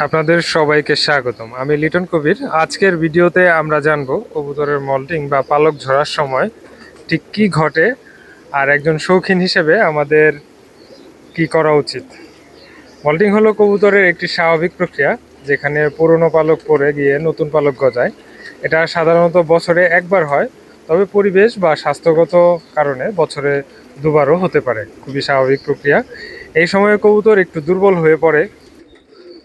আপনাদের সবাইকে স্বাগতম। আমি লিটন কবির। আজকের ভিডিওতে আমরা জানব কবুতরের মল্টিং বা পালক ঝরার সময় ঠিক কী ঘটে আর একজন শৌখিন হিসেবে আমাদের কি করা উচিত। মল্টিং হলো কবুতরের একটি স্বাভাবিক প্রক্রিয়া যেখানে পুরনো পালক পরে গিয়ে নতুন পালক গজায়। এটা সাধারণত বছরে একবার হয়, তবে পরিবেশ বা স্বাস্থ্যগত কারণে বছরে দুবারও হতে পারে। খুবই স্বাভাবিক প্রক্রিয়া। এই সময়ে কবুতর একটু দুর্বল হয়ে পড়ে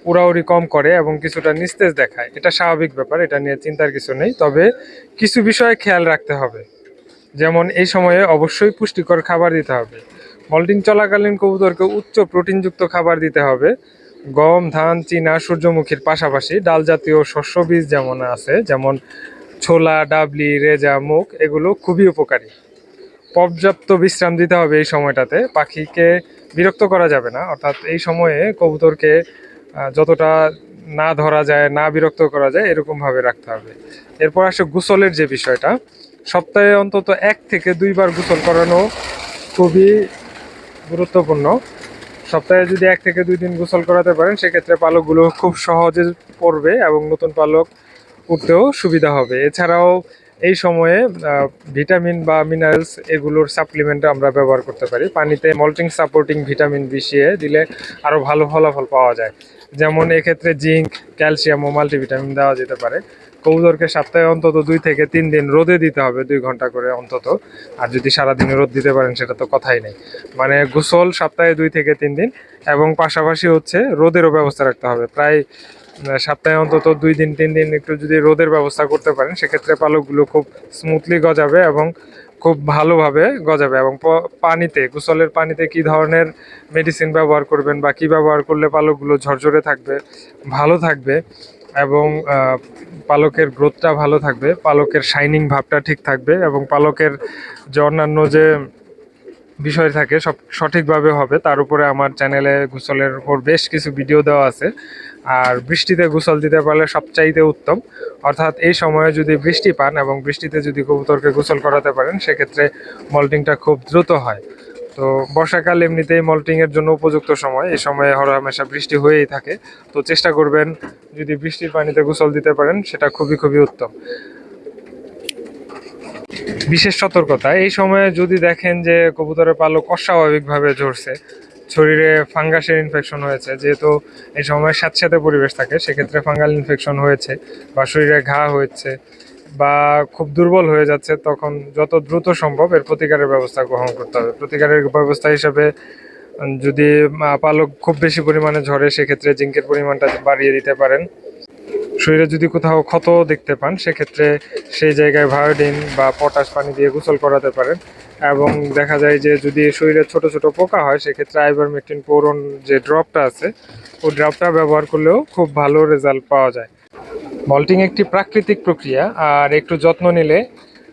উড়াউড়ি কম করে এবং কিছুটা নিস্তেজ দেখায়। এটা স্বাভাবিক ব্যাপার, এটা নিয়ে চিন্তার কিছু নেই, তবে কিছু বিষয়ে খেয়াল রাখতে হবে। যেমন এই সময়ে অবশ্যই পুষ্টিকর খাবার দিতে হবে। মল্টিং চলাকালীন কবুতরকে উচ্চ প্রোটিনযুক্ত খাবার দিতে হবে। গম, ধান, চীনা, সূর্যমুখীর পাশাপাশি ডাল জাতীয় শস্য বীজ যেমন আছে, যেমন ছোলা, ডাবলি, রেজা মুখ এগুলো খুবই উপকারী। পর্যাপ্ত বিশ্রাম দিতে হবে এই সময়টাতে। পাখিকে বিরক্ত করা যাবে না, অর্থাৎ এই সময়ে কবুতরকে যতটা না ধরা যায়, না বিরক্ত করা যায়, এরকমভাবে রাখতে হবে। এরপর আসে গোসলের যে বিষয়টা, সপ্তাহে অন্তত এক থেকে দুইবার গোসল করানো খুবই গুরুত্বপূর্ণ। সপ্তাহে যদি এক থেকে দুই দিন গোসল করাতে পারেন, সেক্ষেত্রে পালকগুলো খুব সহজে পড়বে এবং নতুন পালক উঠতেও সুবিধা হবে। এছাড়াও এই সময়ে ভিটামিন বা মিনারেলস এগুলোর সাপ্লিমেন্ট আমরা ব্যবহার করতে পারি। পানিতে মল্টিং সাপোর্টিং ভিটামিন মিশিয়ে দিলে আরও ভালো ফলাফল পাওয়া যায়। যেমন এক্ষেত্রে জিঙ্ক, ক্যালসিয়াম ও মাল্টিভিটামিন দেওয়া যেতে পারে। কবুতরকে সপ্তাহে অন্তত দুই থেকে তিন দিন রোদে দিতে হবে, দুই ঘণ্টা করে অন্তত। আর যদি সারাদিনে রোদ দিতে পারেন, সেটা তো কথাই নেই। মানে গোসল সপ্তাহে দুই থেকে তিন দিন এবং পাশাপাশি হচ্ছে রোদেরও ব্যবস্থা রাখতে হবে। প্রায় সপ্তাহে অন্তত দুই দিন, তিন দিন একটু যদি রোদের ব্যবস্থা করতে পারেন, সেক্ষেত্রে পালকগুলো খুব স্মুথলি গজাবে এবং খুব ভালোভাবে গজাবে এবং পানিতে, গোসলের পানিতে কি ধরনের মেডিসিন ব্যবহার করবেন বা কি ব্যবহার করলে পালকগুলো ঝরঝরে থাকবে, ভালো থাকবে এবং পালকের গ্রোথটা ভালো থাকবে, পালকের শাইনিং ভাবটা ঠিক থাকবে এবং পালকের যে অন্যান্য যে বিষয় থাকে সব সঠিকভাবে হবে। তার উপরে আমার চ্যানেলে গোসলের উপর বেশ কিছু ভিডিও দেওয়া আছে। আর বৃষ্টিতে গোসল দিতে পারলে সবচাইতে উত্তম। অর্থাৎ এই সময়ে যদি বৃষ্টি পান এবং বৃষ্টিতে যদি কবুতরকে গোসল করাতে পারেন, সেক্ষেত্রে মল্টিংটা খুব দ্রুত হয়। তো বর্ষাকাল এমনিতেই মল্টিংয়ের জন্য উপযুক্ত সময়। এই সময়ে হরহামেশা বৃষ্টি হয়েই থাকে। তো চেষ্টা করবেন যদি বৃষ্টির পানিতে গোসল দিতে পারেন, সেটা খুবই খুবই উত্তম। বিশেষ সতর্কতা, এই সময়ে যদি দেখেন যে কবুতরের পালক অস্বাভাবিকভাবে ঝরছে শরীরে ফাঙ্গাসের ইনফেকশন হয়েছে। যেহেতু এই সময় স্যাঁতস্যাঁতে পরিবেশ থাকে, সেক্ষেত্রে ফাঙ্গাল ইনফেকশন হয়েছে বা শরীরে ঘা হয়েছে বা খুব দুর্বল হয়ে যাচ্ছে, তখন যত দ্রুত সম্ভব এর প্রতিকারের ব্যবস্থা গ্রহণ করতে হবে। প্রতিকারের ব্যবস্থা হিসেবে যদি পালক খুব বেশি পরিমাণে ঝরে, সেক্ষেত্রে জিঙ্কের পরিমাণটা বাড়িয়ে দিতে পারেন। শরীরে যদি কোথাও ক্ষত দেখতে পান, সেক্ষেত্রে সেই জায়গায় ভায়োডিন বা পটাশ পানি দিয়ে গোসল করাতে পারেন। এবং দেখা যায় যে যদি শরীরে ছোট ছোট পোকা হয়, সেক্ষেত্রে আইবার আইভারমেকটিন পোরন যে ড্রপটা আছে, ওই ড্রপটা ব্যবহার করলেও খুব ভালো রেজাল্ট পাওয়া যায়। মল্টিং একটি প্রাকৃতিক প্রক্রিয়া, আর একটু যত্ন নিলে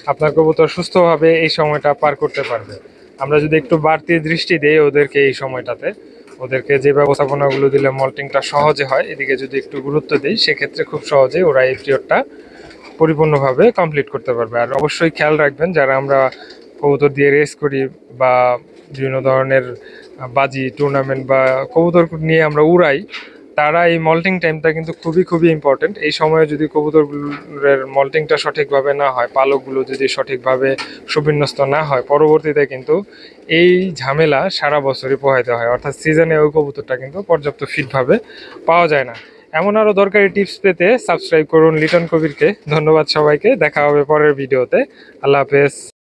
আপনার কবুতর সুস্থভাবে এই সময়টা পার করতে পারবে। আমরা যদি একটু বাড়তি দৃষ্টি দিই ওদেরকে এই সময়টাতে ওদেরকে যে ব্যবস্থাপনাগুলো দিলে মল্টিংটা সহজে হয়, এদিকে যদি একটু গুরুত্ব দিই, সেক্ষেত্রে খুব সহজে ওরা এই পিরিয়ডটা পরিপূর্ণভাবে কমপ্লিট করতে পারবে। আর অবশ্যই খেয়াল রাখবেন, যারা আমরা কবুতর দিয়ে রেস করি বা বিভিন্ন ধরনের বাজি টুর্নামেন্ট বা কবুতর নিয়ে আমরা উড়াই তারা এই মল্টিং টাইমটা কিন্তু খুবই খুবই ইম্পর্টেন্ট এই সময়ে যদি কবুতরের মল্টিংটা সঠিকভাবে না হয়, পালকগুলো যদি সঠিকভাবে সুবিন্যস্ত না হয়, পরবর্তীতে কিন্তু এই ঝামেলা সারা বছরই পোহাইতে হয়। অর্থাৎ সিজনে ওই কবুতরটা কিন্তু পর্যাপ্ত ফিটভাবে পাওয়া যায় না। এমন আরও দরকারি টিপস পেতে সাবস্ক্রাইব করুন লিটন কবিরকে। ধন্যবাদ সবাইকে। দেখা হবে পরের ভিডিওতে আল্লাহ হাফেজ।